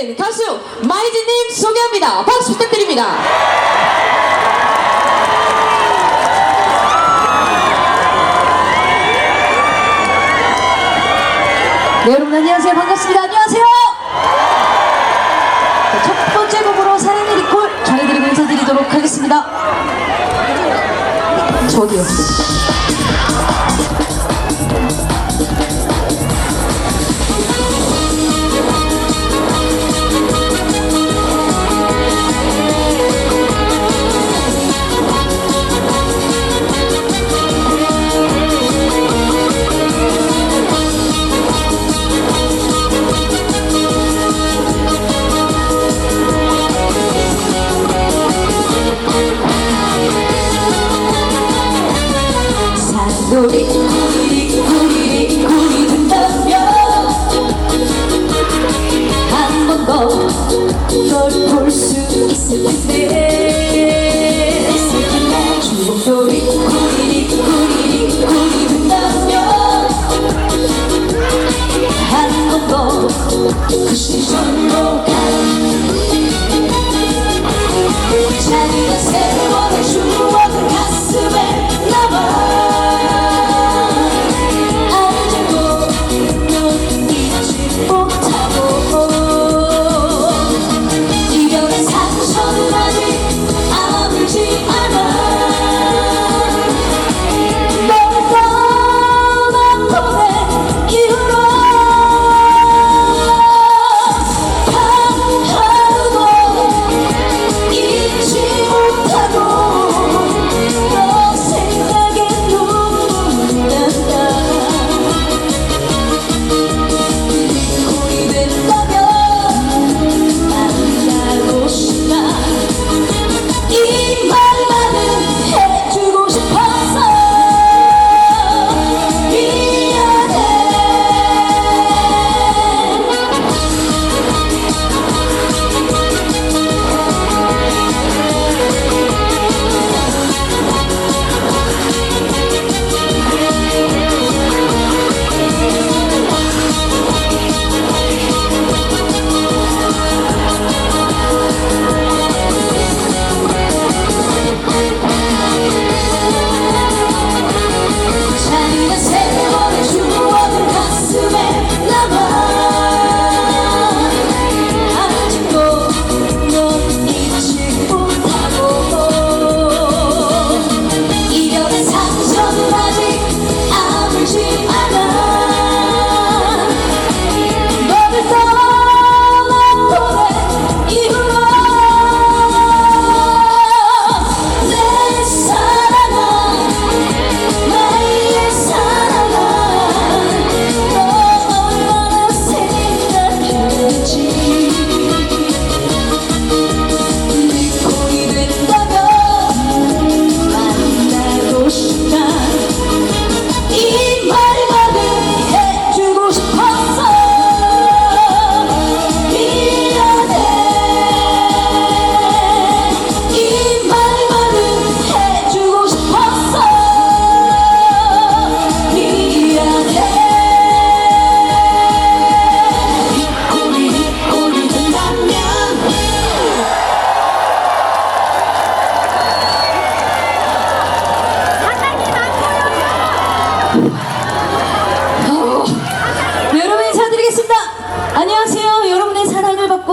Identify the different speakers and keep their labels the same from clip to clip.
Speaker 1: 있는 가수 마이즈님 소개합니다. 박수 부탁드립니다. 네, 여러분 안녕하세요. 반갑습니다. 안녕하세요. 자, 첫 번째 곡으로 사랑의 리콜 전해드리고 인사드리도록 하겠습니다. 저기요.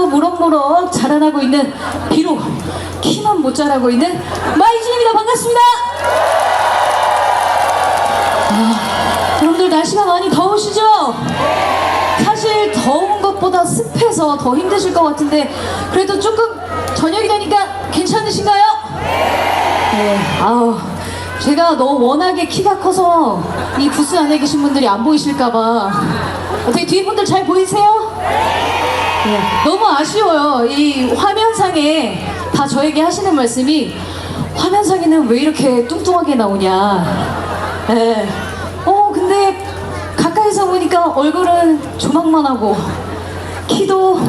Speaker 1: 무럭무럭 자라나고 있는 비록 키만 못 자라고 있는 마이진입니다. 반갑습니다. 아, 여러분들 날씨가 많이 더우시죠? 사실 더운 것보다 습해서 더 힘드실 것 같은데 그래도 조금 저녁이 되니까 괜찮으신가요? 네, 아우, 제가 너무 워낙에 키가 커서 이 부스 안에 계신 분들이 안 보이실까봐. 어떻게 뒤에 분들 잘 보이세요? 네, 너무 아쉬워요. 이 화면상에 다 저에게 하시는 말씀이 화면상에는 왜 이렇게 뚱뚱하게 나오냐. 네. 어, 근데 가까이서 보니까 얼굴은 조망만 하고 키도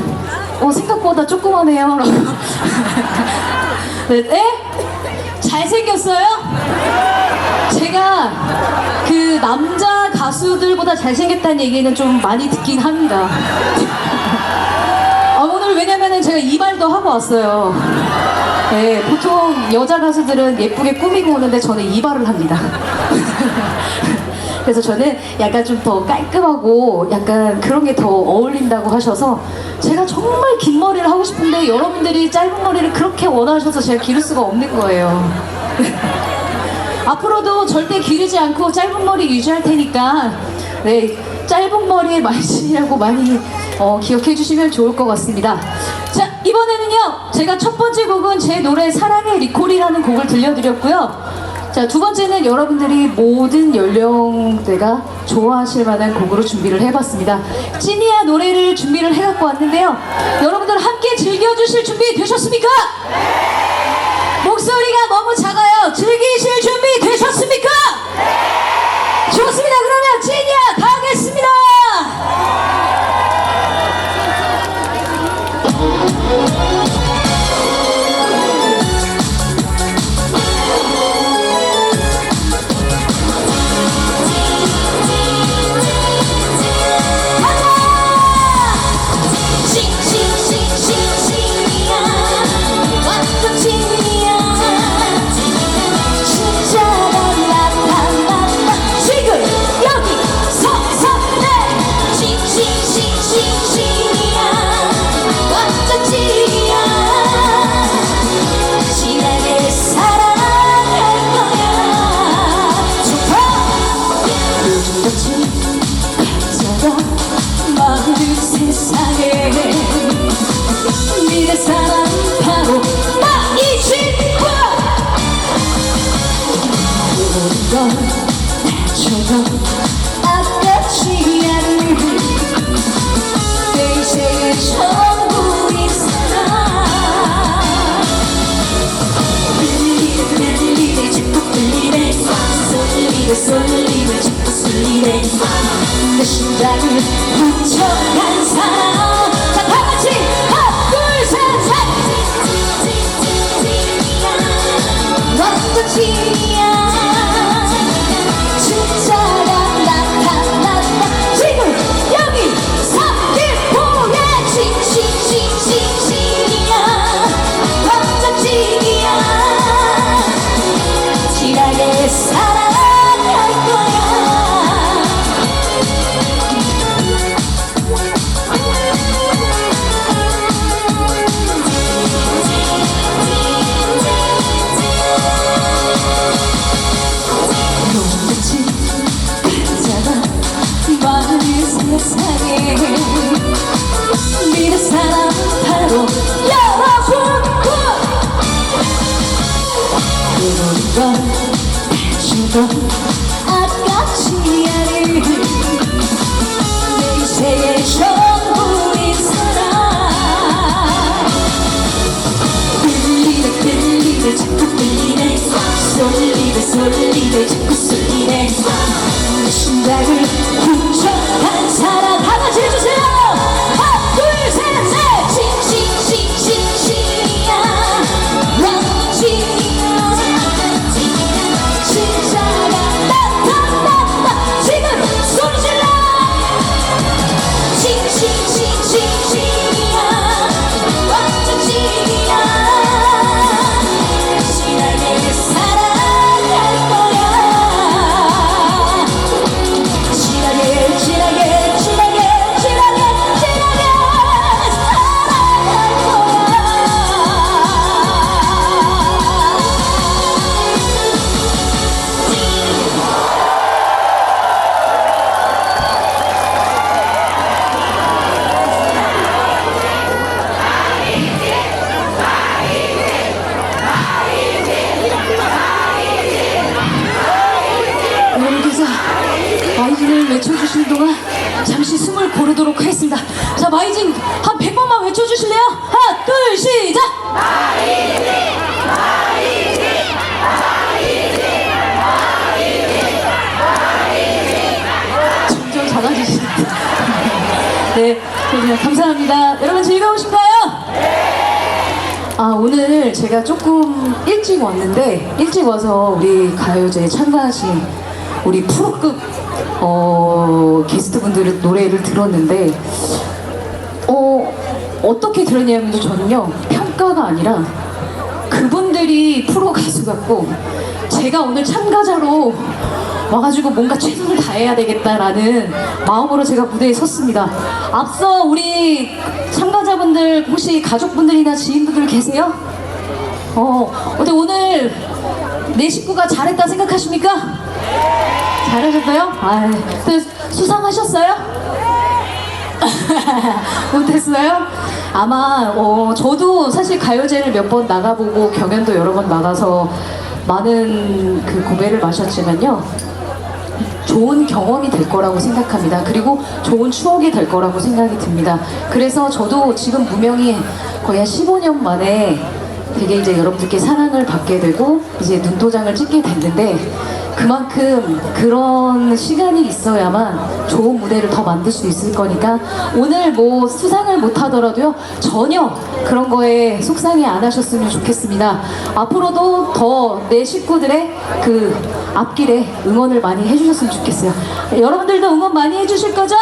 Speaker 1: 어, 생각보다 조그만해요. 네, 네? 잘생겼어요? 제가 그 남자 가수들보다 잘생겼다는 얘기는 좀 많이 듣긴 합니다. 제가 이발도 하고 왔어요. 네, 보통 여자 가수들은 예쁘게 꾸미고 오는데 저는 이발을 합니다. 그래서 저는 약간 좀 더 깔끔하고 약간 그런 게 더 어울린다고 하셔서 제가 정말 긴 머리를 하고 싶은데 여러분들이 짧은 머리를 그렇게 원하셔서 제가 기를 수가 없는 거예요. 앞으로도 절대 기르지 않고 짧은 머리 유지할 테니까 네 짧은 머리에 말씀이라고 많이 어, 기억해 주시면 좋을 것 같습니다. 자 이번에는요 제가 첫 번째 곡은 제 노래 사랑의 리콜이라는 곡을 들려드렸고요. 자 두 번째는 여러분들이 모든 연령대가 좋아하실 만한 곡으로 준비를 해봤습니다. 찐이야 노래를 준비를 해갖고 왔는데요. 여러분들 함께 즐겨주실 준비 되셨습니까? 목소리가 너무 작아요. 즐기실 준비 되셨습니까? 좋습니다. 그러면 찐이야 가겠습니다.
Speaker 2: 내 심장을 훔쳐간 사람
Speaker 1: 감사합니다. 여러분 즐거우신가요? 아 오늘 제가 조금 일찍 왔는데 일찍 와서 우리 가요제에 참가하신 우리 프로급 어, 게스트분들의 노래를 들었는데 어 어떻게 들었냐면요 저는요 평가가 아니라 그분들이 프로 가수 같고 제가 오늘 참가자로 와가지고 뭔가 최선을 다해야 되겠다라는 마음으로 제가 무대에 섰습니다. 앞서 우리 참가자분들 혹시 가족분들이나 지인분들 계세요? 어, 근데 오늘 내 식구가 잘했다 생각하십니까? 잘하셨어요? 아, 수상하셨어요? 못했어요? 아마 어, 저도 사실 가요제를 몇 번 나가보고 경연도 여러 번 나가서 많은 그 고배를 마셨지만요. 좋은 경험이 될 거라고 생각합니다. 그리고 좋은 추억이 될 거라고 생각이 듭니다. 그래서 저도 지금 무명이 거의 한 15년 만에 되게 이제 여러분들께 사랑을 받게 되고 이제 눈도장을 찍게 됐는데 그만큼 그런 시간이 있어야만 좋은 무대를 더 만들 수 있을 거니까 오늘 뭐 수상을 못 하더라도요 전혀 그런 거에 속상해 안 하셨으면 좋겠습니다. 앞으로도 더 내 식구들의 그 앞길에 응원을 많이 해주셨으면 좋겠어요. 여러분들도 응원 많이 해주실 거죠?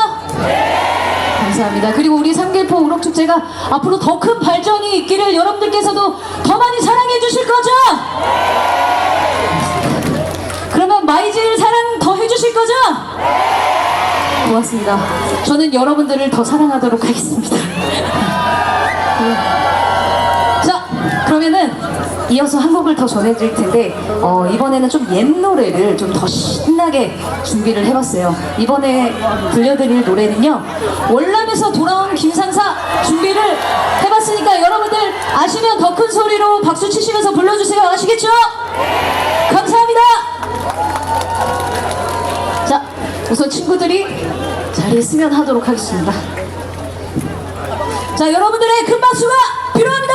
Speaker 1: 감사합니다. 그리고 우리 삼길포 우럭축제가 앞으로 더 큰 발전이 있기를 여러분들께서도 더 많이 사랑해 주실 거죠? 그러면 마이즈를 사랑 더 해주실 거죠? 고맙습니다. 저는 여러분들을 더 사랑하도록 하겠습니다. 네. 자, 그러면은 이어서 한 곡을 더 전해드릴 텐데 어, 이번에는 좀 옛 노래를 좀 더 신나게 준비를 해봤어요. 이번에 들려드릴 노래는요 월남에서 돌아온 김상사 준비를 해봤으니까 여러분들 아시면 더 큰 소리로 박수 치시면서 불러주세요. 아시겠죠? 감사합니다. 자, 우선 친구들이 쓰면 하도록 하겠습니다. 자, 여러분들의 큰 박수가 필요합니다.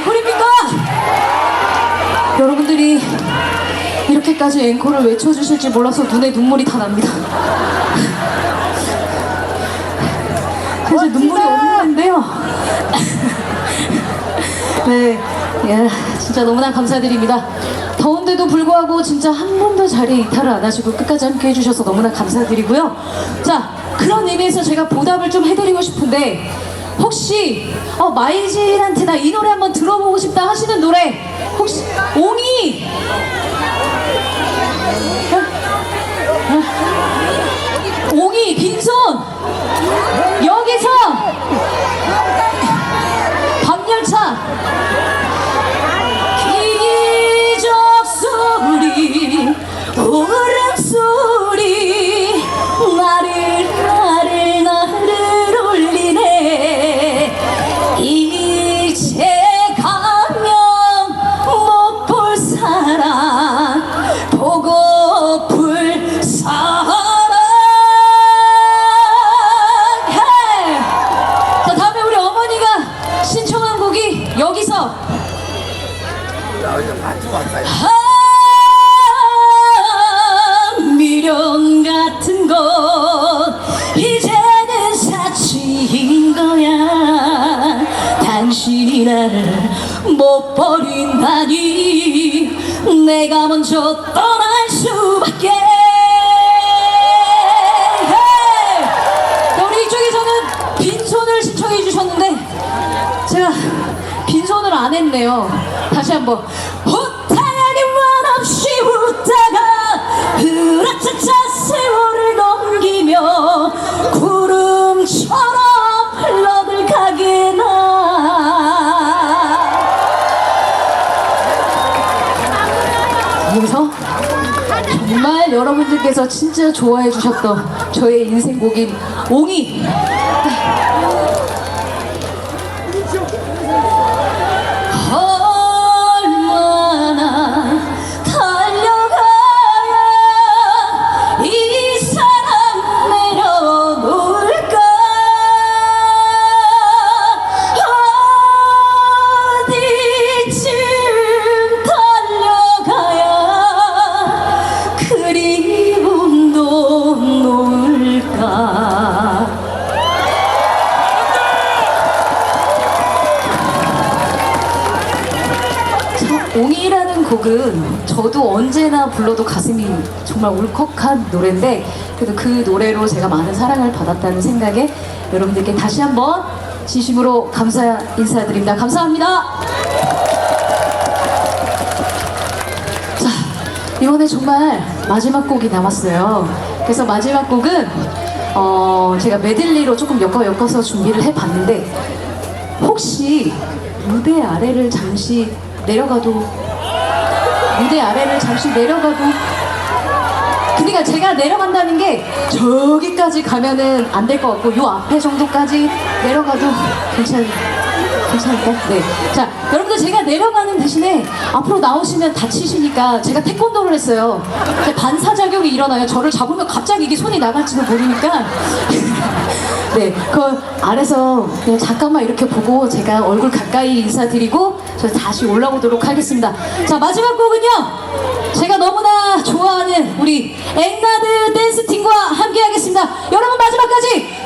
Speaker 1: 앵콜입니까? 여러분들이 이렇게까지 앵콜을 외쳐주실지 몰라서 눈에 눈물이 다 납니다. 사실 눈물이 없는데요. 네, 예, 진짜 너무나 감사드립니다. 더운데도 불구하고 진짜 한 번도 자리에 이탈을 안 하시고 끝까지 함께 해주셔서 너무나 감사드리고요. 자, 그런 의미에서 제가 보답을 좀 해드리고 싶은데 혹시 어, 마이진한테 나 이 노래 한번 들어보고 싶다 하시는 노래 혹시 옹이! 어? 옹이 빈손! 여기서 못 버린다니 내가 먼저 떠날 수밖에! 자, 우리 이쪽에서는 빈손을 신청해 주셨는데 제가 빈손을 안 했네요. 다시 한번 여러분들께서 진짜 좋아해 주셨던 저의 인생곡인 옹이 울컥한 노래인데 그래도 그 노래로 제가 많은 사랑을 받았다는 생각에 여러분들께 다시 한번 진심으로 감사 인사드립니다. 감사합니다. 자, 이번에 정말 마지막 곡이 남았어요. 그래서 마지막 곡은 어, 제가 메들리로 조금 엮어 엮어서 준비를 해봤는데 혹시 무대 아래를 잠시 내려가도 무대 아래를 잠시 내려가도 그러니까 제가 내려간다는 게 저기까지 가면은 안 될 것 같고 요 앞에 정도까지 내려가도 괜찮 괜찮을까? 네. 자, 여러분들 제가 내려가는 대신에 앞으로 나오시면 다치시니까 제가 태권도를 했어요. 반사작용이 일어나요. 저를 잡으면 갑자기 이게 손이 나갈지도 모르니까. 네, 그 아래서 그냥 잠깐만 이렇게 보고 제가 얼굴 가까이 인사드리고 저 다시 올라오도록 하겠습니다. 자, 마지막 곡은요. 제가 너무나 좋아하는 우리 앵나드 댄스팀과 함께 하겠습니다. 여러분 마지막까지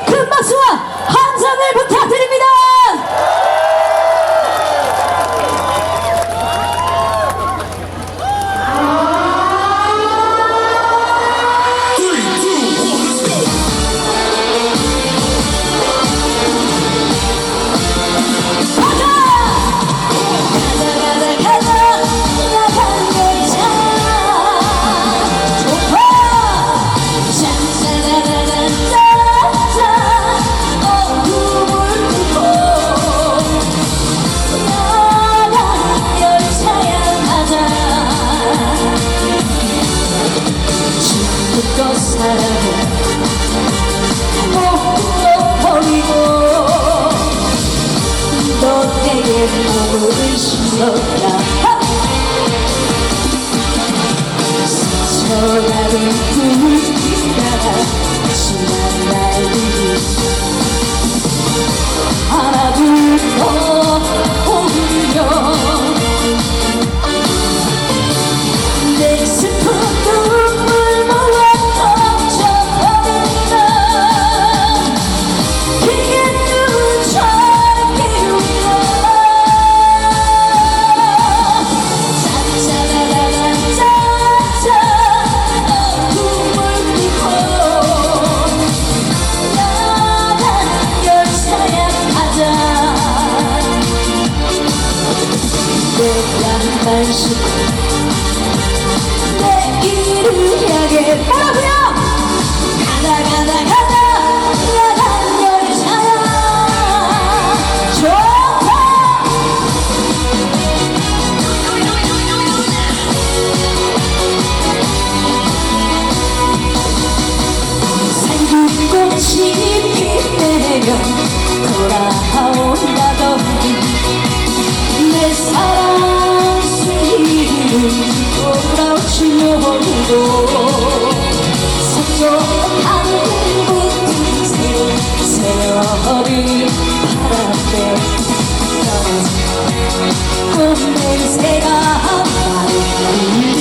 Speaker 1: 몸을 실었다 스쳐가는 꿈을 따라 지난 날들이 하나 둘더 오기
Speaker 2: 반반씩 내 길을 향해 뭐라고요? 가다 가다 가다 돌아오지 오늘도 생각하는 분들 세월이 바람에 떠나서 꿈 냄새가 나는